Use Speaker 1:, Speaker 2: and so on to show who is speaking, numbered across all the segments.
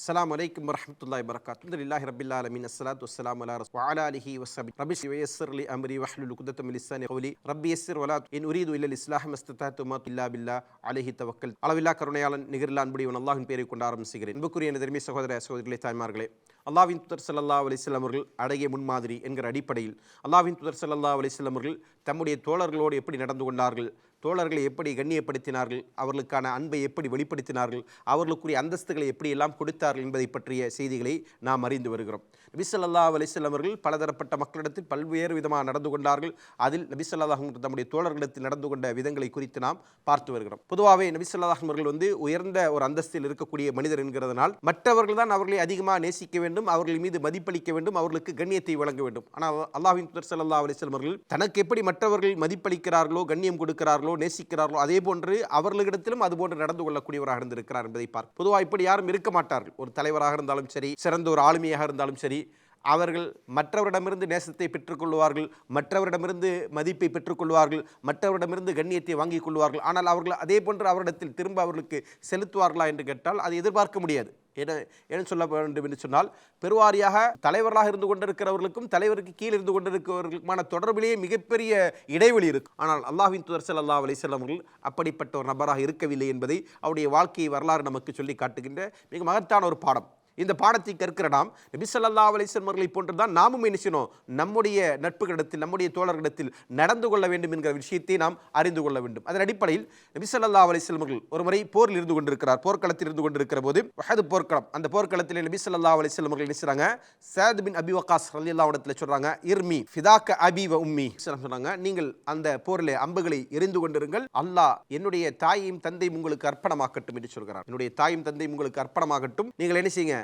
Speaker 1: அஸ்லாம் வலைக்கம் வரமத்துல்லாய் வரகாத் அலமதுல்லாஹி ரபில் ஆலமின் அஸ்லாத் வஸ்லாம் அலா ரஸ் வாலா அலிஹி வசபி ரபி வயசர் அலி அமரி வஹ்லுல் குதத்தம் லிசானி ஹவுலி ரப்பி எஸ்ஸர் வலா என் உரீது இல்லல் இஸ்லாம் மஸ்ததா துமாத் இல்லா பில்லா அலஹி தவக்கல் அளவில்லா கருணையாளன் நிகரில்லா அன்புடையவன் அல்லாஹின் பேரை கொண்டு ஆரம்பிச்சுகிறேன் அன்புக்குரிய எனது சகோதர சகோதரிகளே தாய்மார்களே அல்லாவின் துதர் சல்லா அலிஸ்லாம் அவர்கள் அடைய முன்மாதிரி என்கிற அடிப்படையில் அல்லாவின் துதர் சல்லா அலிஸ்லாம் அவர்கள் தம்முடைய தோழர்களோடு எப்படி நடந்து கொண்டார்கள் தோழர்களை எப்படி கண்ணியப்படுத்தினார்கள் அவர்களுக்கான அன்பை எப்படி வெளிப்படுத்தினார்கள் அவர்களுக்குரிய அந்தஸ்துகளை எப்படியெல்லாம் கொடுத்தார்கள் என்பதை பற்றிய செய்திகளை நாம் அறிந்து வருகிறோம் நபிசல்லா அலிஸ்லாம் அவர்கள் பலதரப்பட்ட மக்களிடத்தில் பல்வேறு விதமாக நடந்து கொண்டார்கள் அதில் நபிசல்லாஹ் தம்முடைய தோழர்களிடத்தில் நடந்து கொண்ட விதங்களை குறித்து நாம் பார்த்து வருகிறோம் பொதுவாகவே நபிசல்லாஹ் அவர்கள் வந்து உயர்ந்த ஒரு அந்தஸ்தில் இருக்கக்கூடிய மனிதர் என்கிறதனால் மற்றவர்கள் தான் அவர்களை அதிகமாக நேசிக்க வேண்டும் அவர்கள் மீது மதிப்பளிக்க வேண்டும் அவர்களுக்கு கண்ணியத்தை வழங்க வேண்டும் ஆனால் அல்லாஹின் புதர் சல்லா அலிஸ்லம் அவர்கள் தனக்கு எப்படி மற்றவர்கள் மதிப்பளிக்கிறார்களோ கண்ணியம் கொடுக்கிறார்களோ நேசிக்கிறார்களோ அதே போன்று அவர்களிடத்திலும் அதுபோன்று நடந்து கொள்ளக்கூடியவராக இருந்திருக்கிறார் என்பதை பார்ப்போம் பொதுவாக இப்படி யாரும் இருக்க மாட்டார்கள் ஒரு தலைவராக இருந்தாலும் சரி சிறந்த ஒரு ஆளுமையாக இருந்தாலும் சரி அவர்கள் மற்றவரிடமிருந்து நேசத்தை பெற்றுக்கொள்வார்கள் மற்றவரிடமிருந்து மதிப்பை பெற்றுக்கொள்வார்கள் மற்றவரிடமிருந்து கண்ணியத்தை வாங்கிக் கொள்வார்கள் ஆனால் அவர்கள் அதே போன்று அவரிடத்தில் திரும்ப அவர்களுக்கு செலுத்துவார்களா என்று கேட்டால் அதை எதிர்பார்க்க முடியாது என என்ன சொல்ல வேண்டும் என்று சொன்னால் பெருவாரியாக தலைவர்களாக இருந்து கொண்டிருக்கிறவர்களுக்கும் தலைவருக்கு கீழ் இருந்து கொண்டிருக்கிறவர்களுக்குமான தொடர்பிலேயே மிகப்பெரிய இடைவெளி இருக்கும் ஆனால் அல்லாஹின் துதர் சல்லா அலிசல்லாம் அவர்கள் அப்படிப்பட்ட ஒரு நபராக இருக்கவில்லை என்பதை அவருடைய வாழ்க்கையை வரலாறு நமக்கு சொல்லி காட்டுகின்ற மிக மகத்தான ஒரு பாடம் இந்த பாடத்தை கற்கிற நாம் நபிசல்லா சொல்லல்லா அலிஸ்லம் போன்று தான் நாமும் என்ன நம்முடைய நட்புகளிடத்தில் நம்முடைய தோழர்களிடத்தில் நடந்து கொள்ள வேண்டும் என்கிற விஷயத்தை நாம் அறிந்து கொள்ள வேண்டும் அதன் அடிப்படையில் நபிசல்லா அலிசல்மர்கள் ஒரு முறை போரில் இருந்து கொண்டிருக்கிறார் போர்க்களத்தில் இருந்து கொண்டிருக்கிற போது வகது போர்க்களம் அந்த போர்க்களத்தில் நபிசல்லா அலிசல்மர்கள் அலிஸ்லம் நினைச்சாங்க சேத் பின் அபி வக்காஸ் அலி அல்லா சொல்கிறாங்க சொல்றாங்க இர்மி ஃபிதாக்க அபி வ உம்மி சொன்னாங்க நீங்கள் அந்த போரில் அம்புகளை எரிந்து கொண்டிருங்கள் அல்லாஹ் என்னுடைய தாயையும் தந்தையும் உங்களுக்கு அர்ப்பணமாகட்டும் என்று சொல்கிறார் என்னுடைய தாயும் தந்தையும் உங்களுக்கு அர்ப்பணமாகட்டும் நீங்கள் என்ன செய்யுங்க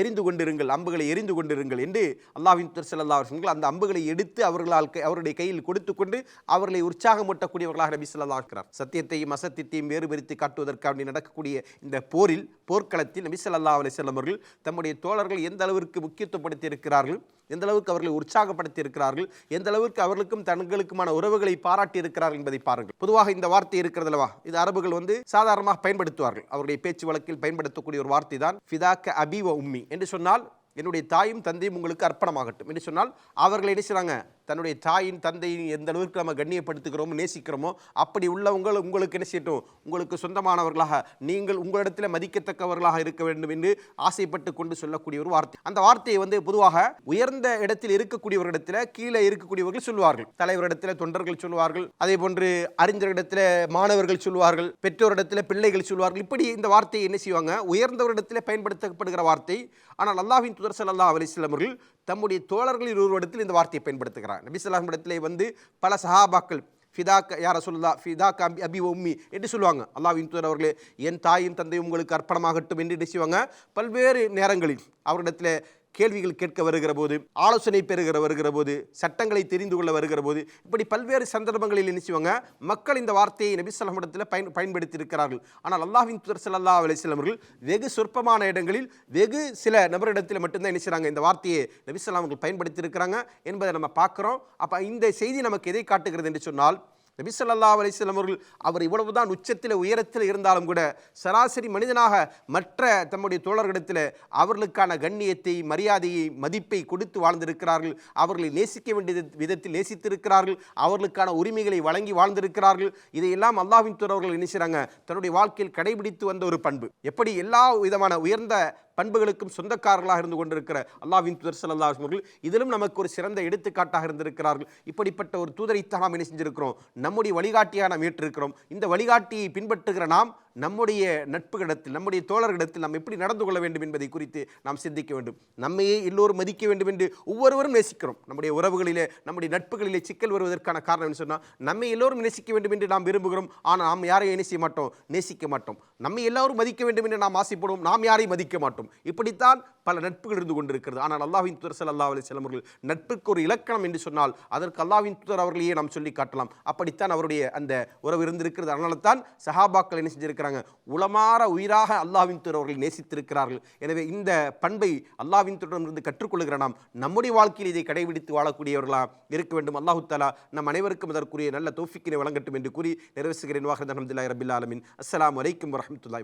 Speaker 1: எரிந்து கொண்டிருங்கள் அம்புகளை எரிந்து கொண்டிருங்கள் என்று அல்லாவின் செல்லல்லா அவர்கள் அந்த அம்புகளை எடுத்து அவர்களால் அவருடைய கையில் கொடுத்து கொண்டு அவர்களை உற்சாகமூட்டக்கூடியவர்களாக நபி சொல்லலா இருக்கிறார் சத்தியத்தையும் அசத்தியத்தையும் வேறுபடுத்தி காட்டுவதற்கு அப்படி நடக்கக்கூடிய இந்த போரில் போர்க்களத்தில் நபி சொல்லா அலி செல்லம் அவர்கள் தம்முடைய தோழர்கள் எந்த அளவிற்கு முக்கியத்துவப்படுத்தி இருக்கிறார்கள் எந்த அளவுக்கு அவர்களை உற்சாகப்படுத்தி இருக்கிறார்கள் எந்த அளவுக்கு அவர்களுக்கும் தங்களுக்குமான உறவுகளை பாராட்டி இருக்கிறார்கள் என்பதை பாருங்கள் பொதுவாக இந்த வார்த்தை இருக்கிறதுலவா இது அரபுகள் வந்து சாதாரணமாக பயன்படுத்துவார்கள் அவருடைய பேச்சு வழக்கில் பயன்படுத்தக்கூடிய ஒரு வார்த்தை தான் ஃபிதாக்க அபிவ உம்மி என்று சொன்னால் என்னுடைய தாயும் தந்தையும் உங்களுக்கு அர்ப்பணமாகட்டும் என்று சொன்னால் அவர்களை என்ன செய்கிறாங்க தன்னுடைய தாயின் தந்தையின் எந்த அளவுக்கு நம்ம கண்ணியப்படுத்துகிறோமோ நேசிக்கிறோமோ அப்படி உள்ளவங்கள் உங்களுக்கு என்ன செய்யட்டும் உங்களுக்கு சொந்தமானவர்களாக நீங்கள் உங்களிடத்தில் மதிக்கத்தக்கவர்களாக இருக்க வேண்டும் என்று ஆசைப்பட்டு கொண்டு சொல்லக்கூடிய ஒரு வார்த்தை அந்த வார்த்தையை வந்து பொதுவாக உயர்ந்த இடத்தில் இருக்கக்கூடியவர்களிடத்தில் கீழே இருக்கக்கூடியவர்கள் சொல்வார்கள் தலைவரிடத்தில் தொண்டர்கள் சொல்வார்கள் அதே போன்று அறிஞரிடத்தில் மாணவர்கள் சொல்வார்கள் பெற்றோரிடத்தில் பிள்ளைகள் சொல்வார்கள் இப்படி இந்த வார்த்தையை என்ன செய்வாங்க உயர்ந்தவரிடத்தில் பயன்படுத்தப்படுகிற வார்த்தை ஆனால் அல்லாஹின் துதர்சல் அல்லா அலிஸ்லாம் அவர்கள் தம்முடைய தோழர்களில் ஒருவரிடத்தில் இந்த வார்த்தையை பயன்படுத்துகிறார் நபி சொல்லாம் வந்து பல சஹாபாக்கள் ஃபிதாக்க யார சொல்லா ஃபிதாக்க அபி அபி உம்மி என்று சொல்லுவாங்க அல்லாவின் தூதர் அவர்களே என் தாயும் தந்தையும் உங்களுக்கு அர்ப்பணமாகட்டும் என்று செய்வாங்க பல்வேறு நேரங்களில் அவரிடத்தில் கேள்விகள் கேட்க வருகிற போது ஆலோசனை பெறுகிற வருகிற போது சட்டங்களை தெரிந்து கொள்ள வருகிற போது இப்படி பல்வேறு சந்தர்ப்பங்களில் நினைச்சுவாங்க மக்கள் இந்த வார்த்தையை நபி இடத்தில் பயன் பயன்படுத்தியிருக்கிறார்கள் ஆனால் அல்லாஹின் புதர் சல்லா அலிஸ்லாம் அவர்கள் வெகு சொற்பமான இடங்களில் வெகு சில நபரிடத்தில் மட்டும்தான் நினைச்சாங்க இந்த வார்த்தையை நபி சொல்லாமர்கள் பயன்படுத்தியிருக்கிறாங்க என்பதை நம்ம பார்க்குறோம் அப்போ இந்த செய்தி நமக்கு எதை காட்டுகிறது என்று சொன்னால் நபிசல்லா அலிஸ்லாம் அவர்கள் அவர் இவ்வளவுதான் உச்சத்தில் உயரத்தில் இருந்தாலும் கூட சராசரி மனிதனாக மற்ற தம்முடைய தோழர்களிடத்தில் அவர்களுக்கான கண்ணியத்தை மரியாதையை மதிப்பை கொடுத்து வாழ்ந்திருக்கிறார்கள் அவர்களை நேசிக்க வேண்டிய விதத்தில் நேசித்திருக்கிறார்கள் அவர்களுக்கான உரிமைகளை வழங்கி வாழ்ந்திருக்கிறார்கள் இதையெல்லாம் அல்லாவின் தோழர்கள் நினைச்சிறாங்க தன்னுடைய வாழ்க்கையில் கடைபிடித்து வந்த ஒரு பண்பு எப்படி எல்லா விதமான உயர்ந்த பண்புகளுக்கும் சொந்தக்காரர்களாக இருந்து கொண்டிருக்கிற அல்லாவின் தூதர் சல்லா அவர்கள் இதிலும் நமக்கு ஒரு சிறந்த எடுத்துக்காட்டாக இருந்திருக்கிறார்கள் இப்படிப்பட்ட ஒரு தூதரைத்தான் நாம் என்ன செஞ்சிருக்கிறோம் நம்முடைய வழிகாட்டியாக நாம் ஏற்றிருக்கிறோம் இந்த வழிகாட்டியை பின்பற்றுகிற நாம் நம்முடைய நட்புகளிடத்தில் நம்முடைய தோழர்களிடத்தில் நாம் எப்படி நடந்து கொள்ள வேண்டும் என்பதை குறித்து நாம் சிந்திக்க வேண்டும் நம்மையே எல்லோரும் மதிக்க வேண்டும் என்று ஒவ்வொருவரும் நேசிக்கிறோம் நம்முடைய உறவுகளிலே நம்முடைய நட்புகளிலே சிக்கல் வருவதற்கான காரணம் என்ன சொன்னால் நம்மை எல்லோரும் நேசிக்க வேண்டும் என்று நாம் விரும்புகிறோம் ஆனால் நாம் யாரையும் என்ன செய்ய மாட்டோம் நேசிக்க மாட்டோம் நம்மை எல்லாரும் மதிக்க வேண்டும் என்று நாம் ஆசைப்படுவோம் நாம் யாரையும் மதிக்க மாட்டோம் இப்படித்தான் பல நட்புகள் இருந்து கொண்டிருக்கிறது ஆனால் அல்லாஹின் துதர் சல் அல்லா அலி அவர்கள் நட்புக்கு ஒரு இலக்கணம் என்று சொன்னால் அதற்கு அல்லாவின் துதர் அவர்களையே நாம் சொல்லி காட்டலாம் அப்படித்தான் அவருடைய அந்த உறவு இருந்திருக்கிறது அதனால தான் சஹாபாக்கள் என்ன செஞ்சிருக்கிறாங்க உளமாற உயிராக அல்லாவின் துதர் அவர்கள் நேசித்திருக்கிறார்கள் எனவே இந்த பண்பை அல்லாவின் இருந்து கற்றுக்கொள்கிற நாம் நம்முடைய வாழ்க்கையில் இதை கடைபிடித்து வாழக்கூடியவர்களாக இருக்க வேண்டும் அல்லாஹு தாலா நம் அனைவருக்கும் அதற்குரிய நல்ல தோஃபிக்கினை வழங்கட்டும் என்று கூறி நிறைவேற்றுகிறேன் வாகனம் அஹமதுல்லா ரபில் ஆலமின் அஸ்லாம் வலைக்கம் வரமத்துல